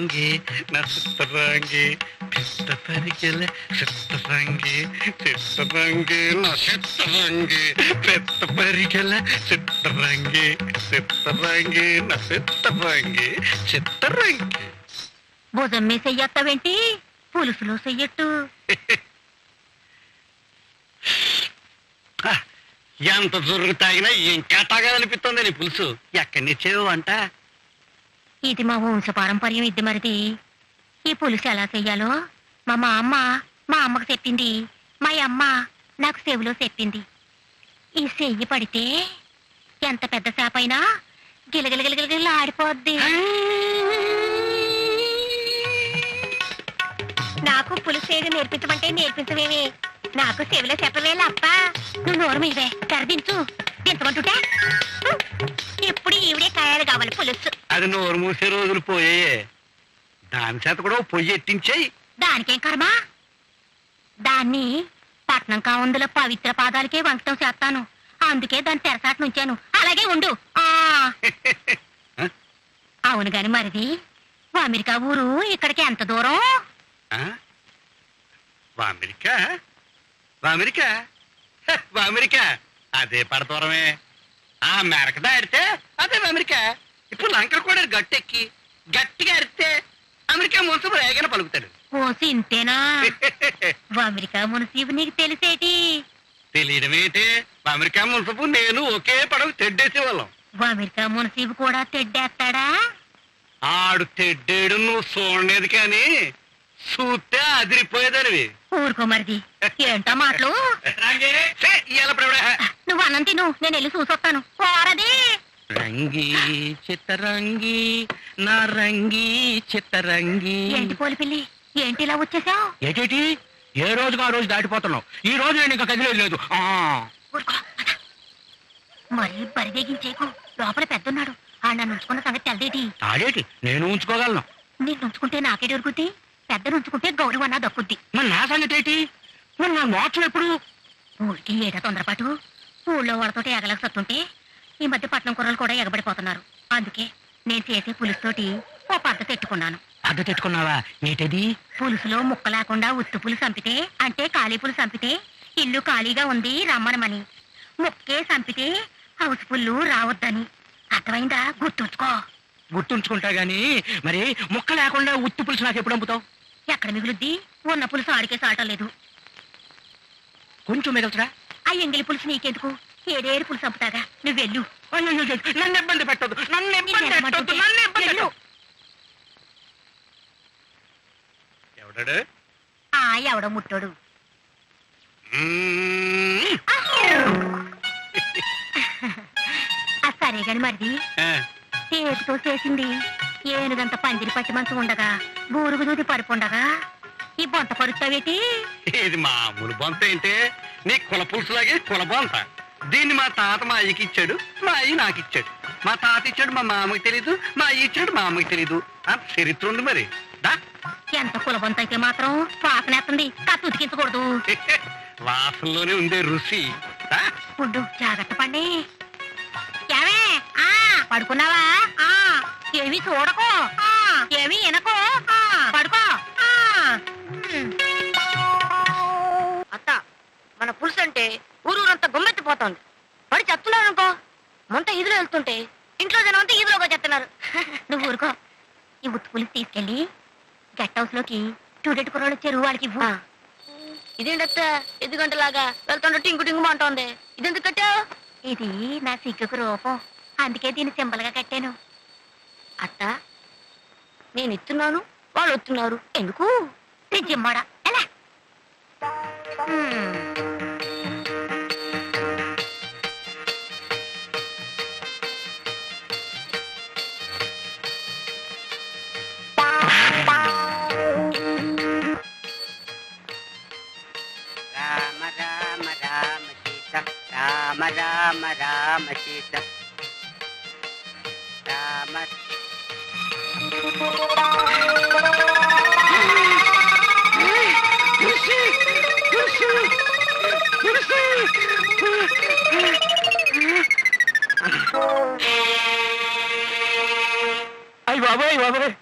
చిత్తరంగి నా చిత్తరంగి పిట్ట పరిగెల చిత్తరంగి చిత్తరంగి నా చిత్తరంగి పెద్ద పరిగెల చిత్తరంగి చిత్తరంగి నా చిత్తరంగి భుజం మీద చెయ్యొత్తావేంటి పులుసులో చెయ్యట్టు ఎంత జురుగు తాగినా ఇంకా తాగాలనిపిస్తుంది నీ పులుసు? ఎక్కడి నుంచేవు అంట? ఇది మా వంశ పారంపర్యం ఇది మరిది. ఈ పులుసు ఎలా చెయ్యాలో? మా మా అమ్మ మా అమ్మకు చెప్పింది. మా అమ్మ నాకు చెవిలో చెప్పింది. ఈ చెయ్యి పడితే ఎంత పెద్ద చేపైనా గిలగిలగిలగిలగిల ఆడిపోద్ది. నాకు పులుసు చేయడం నేర్పించమంటే నేర్పించవేమి నాకు చెవిలో చెప్పవేలా అప్ప నువ్వు నోరు మీవే తెరదించు దించమంటుంటే? ఇప్పుడు ఈవిడే కాయాలి కావాలి పులుసు. అది నోరు మూసే రోజులు పోయాయే. దాని చేత కూడా పొయ్యి ఎట్టించేయి దానికేం కర్మ? దాన్ని పట్నం కావుందుల పవిత్ర పాదాలకే వంకటం చేస్తాను. అందుకే దాన్ని తెరసాటు నుంచాను. అలాగే ఉండు. ఆ. అవును గాని మరిది అమెరికా ఊరు ఇక్కడికి ఎంత దూరం? అమెరికా వా అమెరికా అదే పడతూరమే ఆ మెరక దాడితే అదే అమెరికా ఇప్పుడు లంకలు కూడా గట్టెక్కి గట్టిగా అరిస్తే అమెరికా మున్సిపల్ రేగన పలుకుతాడు. ఓసి ఇంతేనా? అమెరికా మునసీబు నీకు తెలిసేటి? తెలియడం ఏంటి? వా అమెరికా మున్సిపల్ నేను ఒకే పడవ తెడ్డేసే వాళ్ళం అమెరికా మునసీబు కూడా తెడ్డేస్తాడా? ఆడు తెడ్డేడు నువ్వు చూడలేదు కానీ చూస్తే అదిరిపోయేదానివి. ఊరుకో మరిది. ఏంటో మాటలు. నువ్వు అన్నం తిను నేను వెళ్ళి చూసొస్తాను. పోరది. రంగి చిత్తరంగి నా రంగి చిత్తరంగి. ఏంటి పోలి పిల్లి? ఏంటి ఇలా వచ్చేసావు? ఏటేటి? ఏ రోజుగా ఆ రోజు దాటిపోతున్నావు? ఈ రోజు నేను ఇంకా కదిలేదు లేదు. ఆ. మరి బరిదెగించేకు లోపల పెద్దన్నాడు. ఆ నన్ను ఉంచుకున్న సంగతి తెలదేటి? ఆడేటి నేను ఉంచుకోగలను. నిన్ను ఉంచుకుంటే నాకే దొరుకుద్ది పెద్దను ఉంచుకుంటే గౌరవం అన్నా దక్కుద్ది. మరి నా సంగతి ఏంటి మరి నా మోక్షం ఎప్పుడు? ఊరికి ఏట తొందరపాటు? ఊళ్ళో వాళ్ళతోటి ఎగలకు సత్తుంటే ఈ మధ్య పట్నం కుర్రలు కూడా ఎగబడిపోతున్నారు. అందుకే నేను చేసే పులుసుతోటి ఓ పద్ధతి పెట్టుకున్నాను అడ్డు తెట్టుకున్నావా ఏటది? పులుసులో ముక్క లేకుండా ఉత్తు పులుసు చంపితే అంటే ఖాళీ పులుసు చంపితే ఇల్లు ఖాళీగా ఉంది రమ్మనమని. ముక్కే చంపితే హౌస్ పుల్లు రావద్దని. అర్థమైందా? గుర్తుంచుకో. గుర్తుంచుకుంటా గాని మరి ముక్క లేకుండా ఉత్తి పులుసు నాకు ఎప్పుడు అమ్ముతావు? ఎక్కడ మిగులుద్ది? ఉన్న పులుసు ఆడికే సాటం లేదు. కొంచెం మిగల్చరా ఆ ఎంగిలి పులుసు నీకెందుకు? ఏడేడు పులుసు చంపుతాగా నువ్వు వెళ్ళు. నన్ను ఇబ్బంది పెట్టదు నన్ను ఇబ్బంది నిన్నేమంటుంటే? నన్ను ఇబ్బంది వెళ్ళు. పెట్టొద్దు. ఎవడాడు? ఆ ఎవడో ముట్టోడు. మ్మ్. ఆ సరే గాని మరిది. ఆ, చేతితో చేసింది. ఏనుగంత పందిరి పట్టి మంచం ఉండగా బూరుగు దూది పరుపు ఉండగా ఈ బొంత పరుస్తావేటి? ఇది మామూలు బొంత ఏంటే? నీ కుల పులుసులాగే కుల బొంత. దీన్ని మా తాత మా అయ్యకి ఇచ్చాడు మా అయ్య నాకు ఇచ్చాడు. మా తాత ఇచ్చాడు మా మామకి తెలీదు మా అయ్య ఇచ్చాడు మా అమ్మకి తెలీదు. ఆ చరిత్ర ఉంది మరి. దా. ఎంత కులబొంత అయితే మాత్రం వాసనేస్తుంది కత్తి ఉతికించకూడదు. వాసనలోనే ఉండే రుచి దా. జాగ్రత్త పండి. ఏమే? ఆ పడుకున్నావా? ఆ ఏమి చూడకు. ఆ ఏమి వినకు. గుమ్మెత్తిపోతోంది పడి చెప్తున్నాను అనుకో ముంత ఈదులో వెళ్తుంటే ఇంట్లో జనం అంతా ఈదులోగా చెప్తున్నారు నువ్వు ఊరుకో. ఈ ఉత్తు పులుసు తీసుకెళ్ళి గెట్ హౌస్లోకి స్టూడెంట్ కుర్రోళ్ళు వచ్చారు వాళ్ళకి ఇదేంటత్త ఎది గంటలాగా వెళ్తుంటే టింగు టింగు అంటోంది ఇదెందుకు కట్టావు? ఇది నా సిగ్గుకు రూపం. అందుకే దీన్ని సింబల్గా కట్టాను. అత్త నేను ఇస్తున్నాను వాళ్ళు వస్తున్నారు. ఎందుకు? నేను జిమ్మడా. ఎలా? రామ సీత రామ అయ్యి బాబాయ్ బాబాయ్.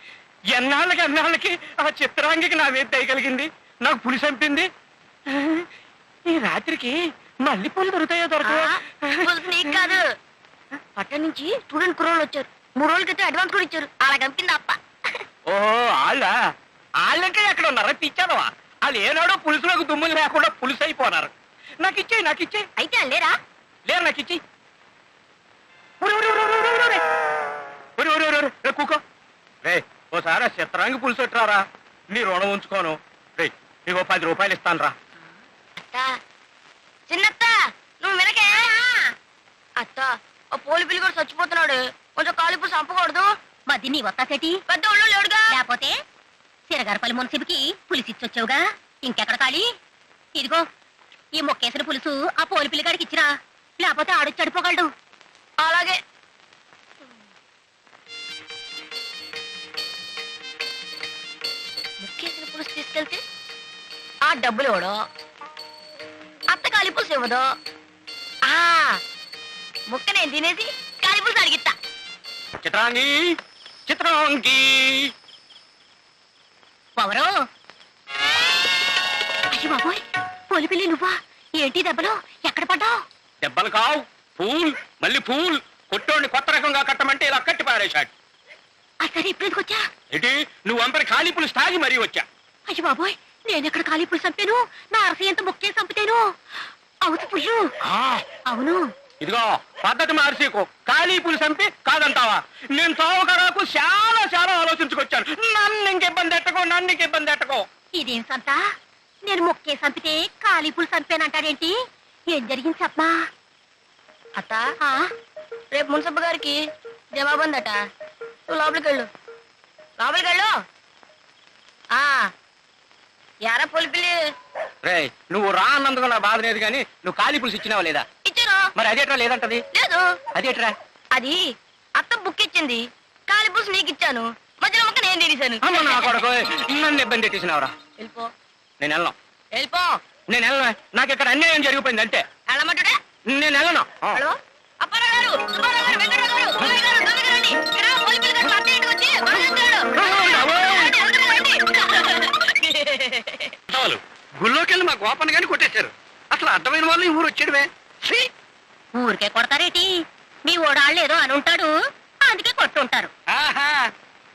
ఎన్నాళ్ళకి ఎన్నాళ్ళకి ఆ చిత్రాంగికి నా మీద దయగలిగింది నాకు పులి చంపింది? ఈ రాత్రికి మళ్ళీ పూలు దొరుకుతాయో దొరకవో? నీకు కాదు. పట్టణం నుంచి స్టూడెంట్ కుర్రోళ్ళు వచ్చారు. మూడు రోజుల క్రితం అడ్వాన్స్ కూడా ఇచ్చారు. అలా కంపింది అప్ప. ఓహో వాళ్ళ వాళ్ళంటే ఎక్కడ ఉన్నారా? పిచ్చాదవా వాళ్ళు ఏనాడో పులుసులోకి దుమ్ములు లేకుండా పులుసు అయిపోనారు నాకు ఇచ్చేయి నాకు ఇచ్చేయి. అయితే లేరా? లేరు నాకు ఇచ్చేయి. రే, కూకో. రే ఓసారి చిత్రాంగి పులుసు ఎట్టురారా? నీ రుణం ఉంచుకోను. రే నీకు పది రూపాయలు ఇస్తాను రా అత్త చిన్నత్త నువ్వు వెనకే అత్త ఆ పోలి పిల్లి కూడా చచ్చిపోతున్నాడు. కొంచెం కాలిపు చంపకూడదు. మధ్య నీ వత్తాసేటి పెద్ద ఒళ్ళు లేడుగా లేకపోతే సిరగారపల్లి మున్సిపికి పులిసి ఇచ్చొచ్చావుగా ఇంకెక్కడ ఖాళీ? ఇదిగో ఈ మొక్కేసిన పులుసు ఆ పోలి పిల్లిగాడికి ఇచ్చిరా. లేకపోతే ఆడొచ్చి చడిపోగలడు. అలాగే. ముఖ్యేసిన పులుసు తీసుకెళ్తే ఆ డబ్బులు ఇవ్వడు అత్త కాలిపులుసు ఇవ్వదు ఆ ముక్క నేను తినేసి కాలిపులుసు అడిగిస్తా చిత్రాంగి చిత్రాంగి. ఎవరు? అయ్యి బాబోయ్ పోలి పిల్లి నువ్వా? ఏంటి దెబ్బలు? ఎక్కడ పడ్డావు? దెబ్బలు కావు పూల్ మళ్ళీ పూల్. కొట్టోడిని కొత్త రకంగా కట్టమంటే ఇలా కట్టి పారేశాడు. అసలు ఇప్పుడు వచ్చా? ఏంటి? నువ్వు అంపరి పులుసు తాగి మరీ వచ్చా? అయ్యి బాబోయ్ నేను ఎక్కడ పులుసు చంపాను? నా అరస ఎంత ముక్కే చంపుతాను? అవును పుల్లు. అవును. ఇదిగో పద్ధతి మార్చేకు ఖాళీ పులుసు చంపి కాదంటావా? నేను చావకరాకు చాలా చాలా ఆలోచించుకొచ్చాను. నన్ను ఇంక ఇబ్బంది ఎట్టకో నన్ను ఇంక ఇబ్బంది ఎట్టకో ఇదేం సంత? నేను మొక్కే చంపితే ఖాళీ పులుసు చంపానంటాడేంటి ఏం జరిగింది చెప్పమా అత్త ఆ? రేపు మున్సబ్బ గారికి జవాబు ఉందట. నువ్వు లోపలికి వెళ్ళు లోపలికి వెళ్ళు ఆ. యారా పొలిపిల్లి. రే నువ్వు రా అన్నందుకు నా బాధ లేదు కానీ నువ్వు ఖాళీ పులుసు ఇచ్చినావా లేదా? మరి అదేట్రా లేదంటది? లేదు. అదేట్రా అది అత్త బుక్ ఇచ్చింది. కాలి పులుసు నీకు ఇచ్చాను. మధ్యలో ముక్క నేను తినేశాను అమ్మ నా కొడుకు నన్ను ఇబ్బంది పెట్టేసినావురా. వెళ్ళిపో. నేను వెళ్ళను. వెళ్ళిపో. నేను వెళ్ళను. నాకు ఇక్కడ అన్యాయం జరిగిపోయింది అంతే. వెళ్ళమంటుడే? నేను వెళ్ళను. ఆ. హలో? అప్పారావు గారు సుబ్బారావు గారు వెంకటరావు గారు గోవింద్ గారు గోవింద్ గారు రండి. ఇక్కడ పోలీసులు గారు మా అత్త ఇంటికి వచ్చి గుళ్ళోకి వెళ్ళి మా గోపన్న గాని కొట్టేశారు. అసలు అర్థమైన వాళ్ళు ఈ ఊరు వచ్చాడువే ఛీ! ఊరికే కొడతారేటి? మీ ఓడాళ్ళు ఏదో అని ఉంటాడు అందుకే కొట్టుంటారు. ఆహా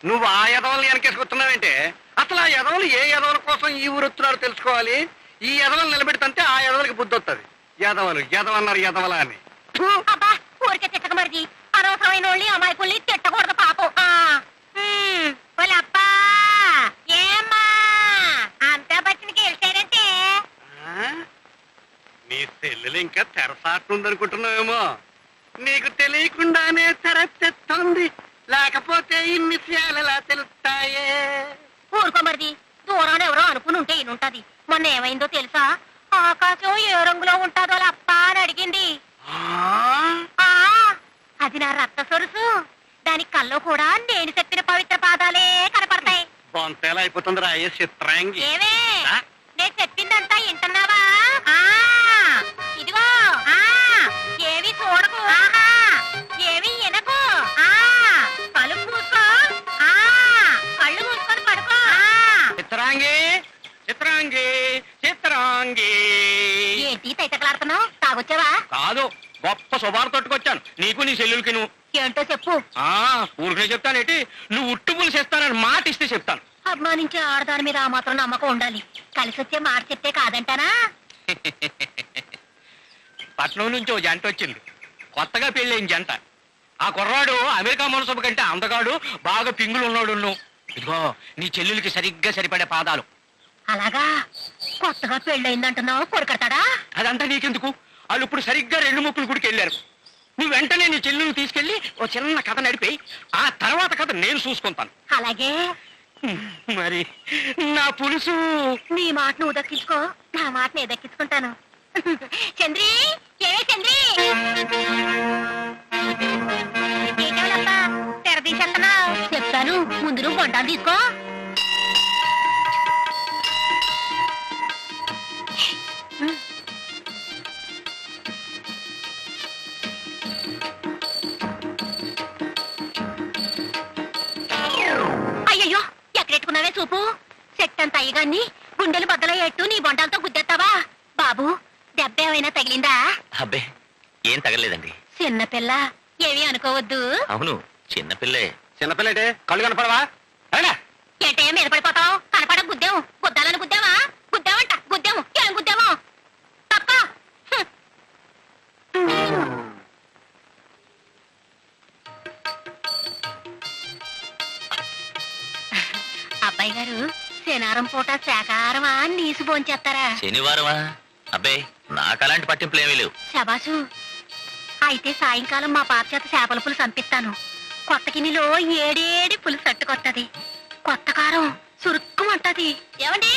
నువ్వు ఆ యదవల్ని వెనకేసుకొస్తున్నావంటే అసలు ఆ యదవలు ఏ యదవల కోసం ఈ ఊరు వస్తున్నారో తెలుసుకోవాలి? ఈ యదవలు నిలబెడితే ఆ యదవలకి బుద్ధి వస్తుంది యదవలు యదవన్నారు యదవల అని! అబ్బా ఊరికే తిట్టక మరిది అనవసరమైన వాళ్ళని అమాయకుల్ని తిట్టకూడదు పాపం. వాళ్ళప్పా ఏమ్మా అంతా బచ్చినకి వెళ్తారంటే? నీ సెల్లులు ఇంకా తెరసాటుందనుకుంటున్నావేమో నీకు తెలియకుండానే తెరచెత్తుంది. లేకపోతే ఇన్ని ఎలా తెలుస్తాయే. ఊరుకో మరిది. దూరాన ఎవరో అనుకుని ఉంటే ఈయనుంటది మొన్న ఏమైందో తెలుసా? ఆకాశం ఏ రంగులో ఉంటుందో అప్ప అని అడిగింది. ఆ? అది నా రక్త సొరుసు. దాని కల్లో కూడా నేను చెప్పిన పవిత్ర పాదాలే కనపడతాయి. బొంతేలా అయిపోతుందిరా ఏ చిత్రాంగి. ఏవే? నేను చిత్రాంగి ఏంటి తైతకలాడుతున్నావు? తాగొచ్చావా? కాదు గొప్ప శుభారు తట్టుకొచ్చాను. నీకు నీ చెల్లెలకి నువ్వు. ఏంటో చెప్పు. ఆ ఊరికే చెప్తానేటి? నువ్వు ఉట్టు పులుసు ఇస్తానని మాట ఇస్తే చెప్తాను. అభిమానించే ఆడదాని మీద ఆ మాత్రం నమ్మకం ఉండాలి. కలిసి వచ్చే మాట చెప్తే కాదంటానా? పట్నం నుంచి ఓ జంట వచ్చింది. కొత్తగా పెళ్ళైన జంట. ఆ కుర్రాడు అమెరికా మనసభ కంటే అందగాడు బాగా పింగులు ఉన్నాడు నువ్వు. ఇదిగో నీ చెల్లెలకి సరిగ్గా సరిపడే పాదాలు. అలాగా? కొత్తగా పెళ్ళయిందంటున్నావు కొడుకడతాడా? అదంతా నీకెందుకు? వాళ్ళు ఇప్పుడు సరిగ్గా రెండు ముక్కులు గుడికి వెళ్ళారు. నువ్వు వెంటనే నీ చెల్లెల్ని తీసుకెళ్ళి ఓ చిన్న కథ నడిపి ఆ తర్వాత కథ నేను చూసుకుంటాను. అలాగే? మరి నా పులుసు. నీ మాట నువ్వు దక్కించుకో. నా మాట నేను దక్కించుకుంటాను. చంద్రి? ఏ చంద్రి? చెప్తాను. ముందు నువ్వు తీసుకో. చెట్టంత అయ్యగాన్ని? గుండెలు బద్దలయ్యేట్టు నీ బొండాలతో గుద్దేస్తావా బాబు దెబ్బ ఏమైనా తగిలిందా? అబ్బే ఏం తగలేదండి చిన్నపిల్ల ఏమీ అనుకోవద్దు. అవును చిన్నపిల్లే చిన్నపిల్లటే కళ్ళు కనపడవా? ఏంటే మీద పడిపోతావు? శనారం పూట శాకారమా నీసు భోంచేస్తారా? శనివారమా? అబ్బే నాకు అలాంటి పట్టింపులు ఏమీ లేవు. శబాసు అయితే సాయంకాలం మా పాప చేత చేపల పులుసు పంపిస్తాను కొత్త గిన్నెలో ఏడేడి పులుసు తట్టుకొత్తది. కొత్త కారం సురుక్కుమంటది ఏమండి?